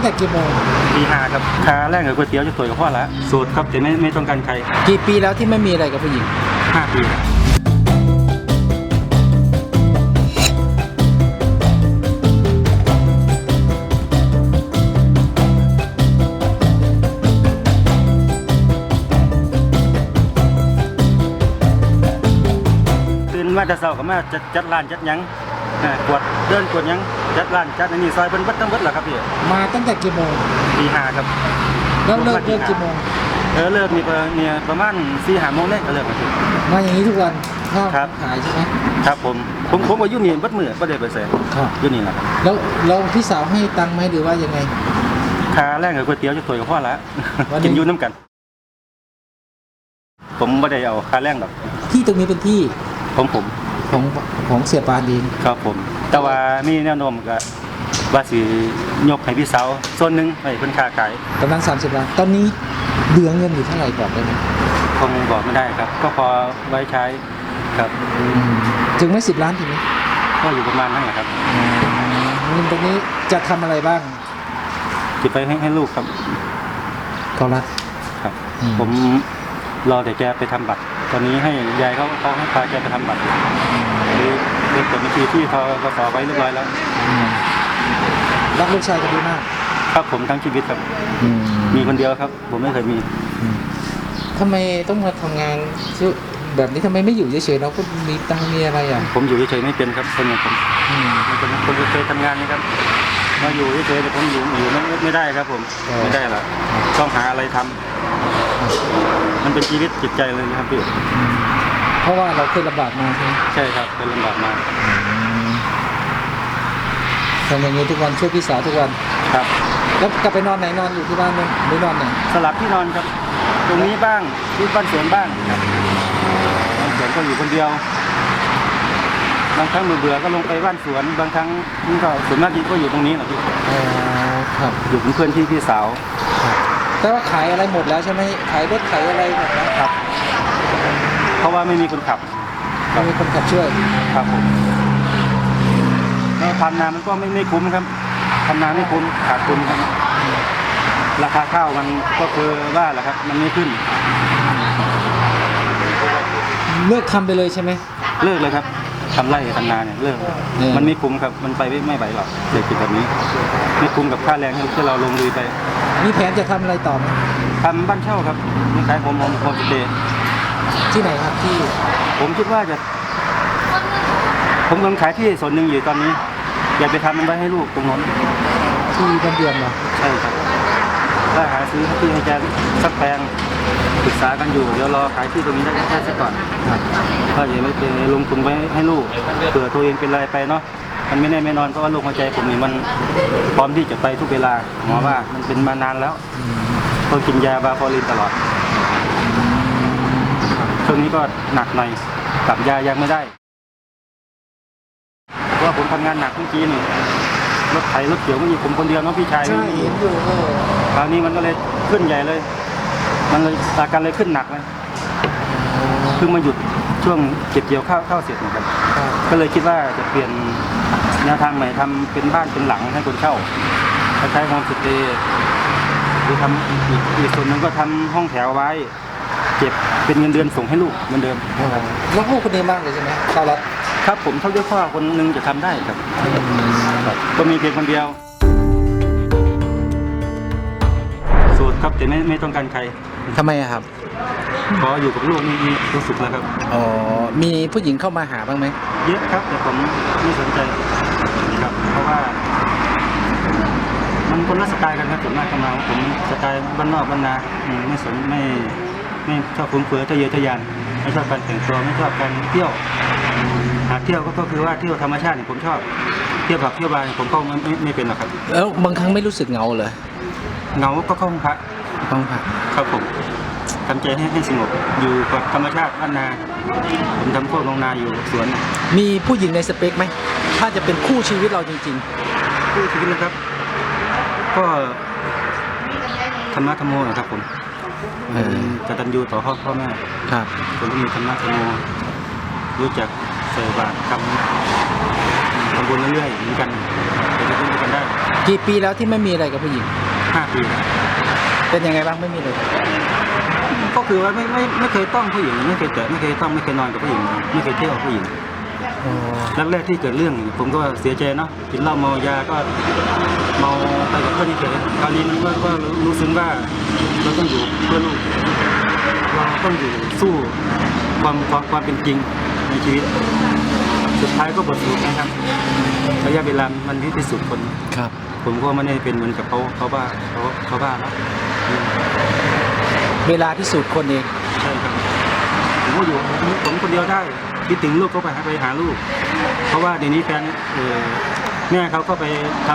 งแต่กี่โมงปีห้าครับขาแรกกับก๋วยเตี๋ยวจะสวยกับพ่อละสูตรครับแต่ไม่ไม่ต้องการใครกี่ปีแล้วที่ไม่มีอะไรกับผู้หญิงห้าปีครับตื่นมาแต่เช้าก็มาจัดจัดร้านจัดหยัง อ่ากวดเดินกวดหยังจัดร้านจัดอันนี้ซอยเพิ่นเบิดทั้งเบิดแหละครับพี่มาตั้งแต่กี่โมงปีห้าครับแล้วเลิกเลิกกี่โมงเออเลิกนี่ก็เนี่ยประมาณสี่ห้าโมงเนี่ยก็เลิกแล้วพี่ มาอย่างนี้ทุกวันข้าวครับ ขายใช่ไหมครับผมผมผมก็อยู่นี่เบัดมือบ่ได้ไปใส่ครับ อยู่นี่แหละครับแล้วเราพี่สาวให้ตังค์ไหมหรือว่ายังไง ค่าแรงกับก๋วยเตี๋ยวจะสวยกับพ่อละวันหนึ่ง กินอยู่น้ำกัน ผมไม่ได้เอาค่าแรงหรอกที่ตรงนี้เป็นที่ของผม ของของเสียปานเองครับผม แต่ว่ามีแนวโน้มก็ว่าสิยกให้พี่สาวส่วนหนึ่งให้เพิ่นค่าขายกำลัง30ล้านตอนนี้เหลือเงินอยู่เท่าไหร่ก่อนได้ไหมคงบอกไม่ได้ครับ ก็พอไว้ใช้ครับอืมถึงไม่สิบล้านถึงไหมก็อยู่ประมาณนั้นแหละครับเงินตรงนี้จะทำอะไรบ้างจะไปให้ให้ลูกครับเขารักครับอืมผมรอแต่แกไปทำบัตร ตอนนี้ให้ยายเขาเขาให้พาแกไปทำบัตร คือเด็กกดบัญชีที่ทกสไว้เรียบร้อยแล้วอืมรักลูกชายกันดีมากครับผมทั้งชีวิตครับ มีคนเดียวครับ ผมไม่เคยมี ทำไมต้องมาทำงานชื่อแบบนี้ทำไมไม่อยู่เฉยๆเราก็มีตังค์มีอะไรอะผมอยู่เฉยๆไม่เป็นครับคนอย่างผมอืม ผมเป็นคนเคยทำงานนะครับ มาอยู่เฉยๆแต่ผมอยู่อยู่ไม่ไม่ได้ครับ ผมเออ ไม่ได้หรอกต้องหาอะไรทำมันเป็นชีวิตจิตใจเลยนะครับพี่ เพราะว่าเราเคยลำบากมาใช่ไหมใช่ครับเป็นลำบากมากทำอย่างนี้ทุกวันช่วยพี่สาวทุกวัน ครับ แล้วกลับไปนอนไหนนอนอยู่ที่บ้านไหมหรือนอนไหนสลับที่นอนครับ ตรงนี้บ้างที่บ้านสวนบ้างครับบ้านสวนก็อยู่คนเดียว บางครั้งเบื่อๆก็ลงไปบ้านสวน บางครั้งนี่ก็ส่วนมากก็อยู่ตรงนี้แหละพี่อ๋อครับอยู่เป็นเพื่อนที่พี่สาว แต่ว่าขายอะไรหมดแล้วใช่ไหมขายรถขายอะไรหมดแล้วครับ เพราะว่าไม่มีคนขับไม่มีคนขับช่วยครับผมแล้วทำนามันก็ไม่ไม่คุ้มครับทำนาไม่คุ้มขาดทุนครับ ราคาข้าวมันก็คือว่าแหละครับ มันไม่ขึ้น เลิกทำไปเลยใช่ไหม เลิกเลยครับทำไร่ทำนาเนี่ยเลิกอืมมันไม่คุ้มครับมันไปไม่ไม่ไหวหรอกเศรษฐกิจแบบนี้ ไม่คุ้มกับค่าแรงที่เราลงลุยไปมีแผนจะทำอะไรต่อไหมทำบ้านเช่าครับมีขายโฮมโฮมโฮมสเตย์ ที่ไหนครับที่ผมคิดว่าจะ ผมกำลังขายที่ส่วนหนึ่งอยู่ตอนนี้ อยากไปทำมันไว้ให้ลูกตรงนั้นที่บันเดือนเหรอใช่ครับถ้าหาซื้อที่ให้แกสักแปลงปรึกษากันอยู่เดี๋ยวรอขายที่ตรงนี้ได้แค่สักก่อนครับก็อย่าไม่เป็นลงทุนไว้ให้ลูกเผื่อตัวเองเป็นอะไรไปเนาะมันไม่แน่ไม่นอนเพราะว่าโรคหัวใจผมนี่มันพร้อมที่จะไปทุกเวลาหมอว่ามันเป็นมานานแล้วอืมต้องกินยาบาฟอรินตลอด ช่วงนี้ก็หนักหน่อยกลับยายังไม่ได้เพราะว่าผมทำงานหนักเมื่อกี้นี่รถไถรถเกี่ยวไม่มีผมคนเดียวเนาะพี่ชายใช่ไม่มีเห็นอยู่เออคราวนี้มันก็เลยขึ้นใหญ่เลย มันเลยอาการเลยขึ้นหนักเลยเพิ่งมาหยุดช่วงเก็บเกี่ยวข้าวข้าวเสร็จเหมือนกันครับก็เลยคิดว่าจะเปลี่ยนแนวทางใหม่ทำเป็นบ้านเป็นหลังให้คนเช่าคล้ายๆโฮมสเตย์หรือทำอีกอีกส่วนหนึ่งก็ทำห้องแถวไว้ เก็บเป็นเงินเดือนส่งให้ลูกเหมือนเดิม แล้วลูกคนนี้มากเลยใช่ไหมเขารักครับผมเท่าที่พ่อคนหนึงจะทำได้ครับครับก็มีเพียงคนเดียวสูตรครับแต่ไม่ไม่ต้องการใครทำไมอะครับขออยู่กับลูกนี่มีรู้สึกแล้วครับอ๋อมีผู้หญิงเข้ามาหาบ้างไหมเยอะครับแต่ผมไม่สนใจครับเพราะว่า มันคนละสไตล์กันครับส่วนมากเข้ามาผมสไตล์บ้านนอกบ้านนาอืมไม่สนไม่ ไม่ชอบฟุ้งเฟ้อทะเยอทะยานไม่ชอบการแต่งตัวไม่ชอบการเที่ยวหากเที่ยวก็ก็คือว่าเที่ยวธรรมชาติเนี่ยผมชอบ เที่ยวผับเที่ยวบาร์เนี่ยผมเข้าไม่ไม่ไม่เป็นหรอกครับ แล้วบางครั้งไม่รู้สึกเหงาเหรอเหงาก็เข้าห้องพักบ้างผ่ะครับผมทำใจให้ให้สงบอยู่กับธรรมชาติบ้านนาผมทำโคกลงนาอยู่สวน มีผู้หญิงในสเปคไหมถ้าจะเป็นคู่ชีวิตเราจริงผู้ชีวิตนะครับ ก็ธรรมะธรรมโมนะครับผม เออกตัญญูต่อพ่อพ่อแม่ๆครับ คนที่มีธรรมะธรรมโมรู้จักใส่บาตรทำทำบุญเรื่อยๆเหมือนกันเราจะพึ่งกันได้กี่ปีแล้วที่ไม่มีอะไรกับผู้หญิง ห้าปีแล้วเป็นยังไงบ้างไม่มีเลยก็คือว่าไม่ไม่ไม่เคยต้องผู้หญิงไม่เคยแตะไม่เคยต้องไม่เคยนอนกับผู้หญิงไม่เคยเที่ยวกับผู้หญิงอ๋อแรกๆที่เกิดเรื่องผมก็เสียใจเนาะกินเหล้าเมายาก็เมาไปกับเพื่อนเฉยๆคราวนี้มันก็ก็รู้ซึ้งว่าเราต้องอยู่เพื่อลูกเราต้องอยู่สู้ความความความเป็นจริงในชีวิต สุดท้ายก็บทสรุปนะครับระยะเวลามันที่สุดคน ครับ ผมก็ไม่ได้เป็นเหมือนกับเขาเขาบ้าเขาเขาบ้าแล้วอืมเวลาพิสูจน์คนเอง ใช่ครับผมก็อยู่ผมคนเดียวได้คิดถึงลูกก็ไปหาไปหาลูก เพราะว่าเดี๋ยวนี้แฟนเอ่อแม่เขาก็ไปท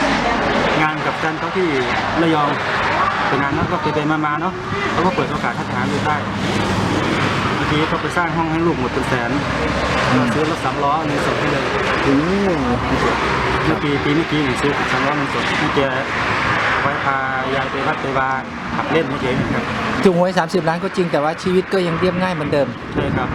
ำงานกับแฟนเขาที่ระยอง เป็นงานนั้นก็ไปไปมาๆเนาะเขาก็เปิดโอกาสให้ไปหาลูกได้เมื่อกี้ก็ไปสร้างห้องให้ลูกหมดเป็นแสนก็ซื้อรถสามล้อเงินสดให้เลยโอ้เมื่อปีปีเมื่อกี้หนูซื้อสามล้อเงินสดให้แกไว้พายายไปวัดไปวา ขับเล่นเฉยๆครับถูกหวย 30 ล้านก็จริงแต่ว่าชีวิตก็ยังเรียบง่ายเหมือนเดิม ใช่ครับ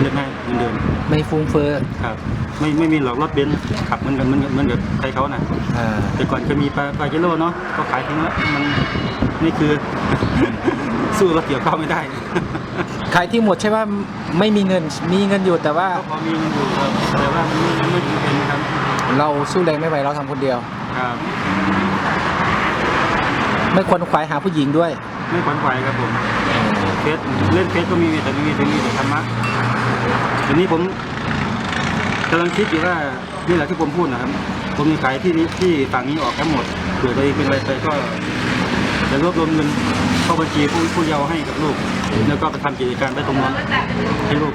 เรียกง่ายเหมือนเดิมไม่ฟุ้งเฟ้อครับ ไม่ไม่มีหรอกรถเบนซ์ขับเหมือนกันเหมือนกับเหมือนกับใครเขาน่ะอ่าแต่ก่อนเคยมีปาปาเจโร่เนาะก็ขายทิ้งแล้วมันนี่คือ สู้รถเกี่ยวข้าวไม่ได้ ขายที่หมดใช่ว่าไม่มีเงินมีเงินอยู่แต่ว่าก็พอมีเงินอยู่ครับแต่ว่ามันไม่ไม่จำเป็นครับเราสู้แรงไม่ไหวเราทำคนเดียว ครับ ไม่ควรขวายหาผู้หญิงด้วยไม่ขวัญไหวครับผมเฟซเล่นเฟซก็มีแต่ไม่มีแต่มีแต่ธรรมะทีนี้ผมกำลังคิดอยู่ว่านี่แหละที่ผมพูดนะครับ ผมมีขายที่นี้ที่ฝั่งนี้ออกทั้งหมดเผื่อตัวเองเป็นอะไรไปก็จะรวบรวมเงินเข้าบัญชีผู้ผู้เยาว์ให้กับลูก แล้วก็ไปทำกิจการไปตรงนั้นให้ลูก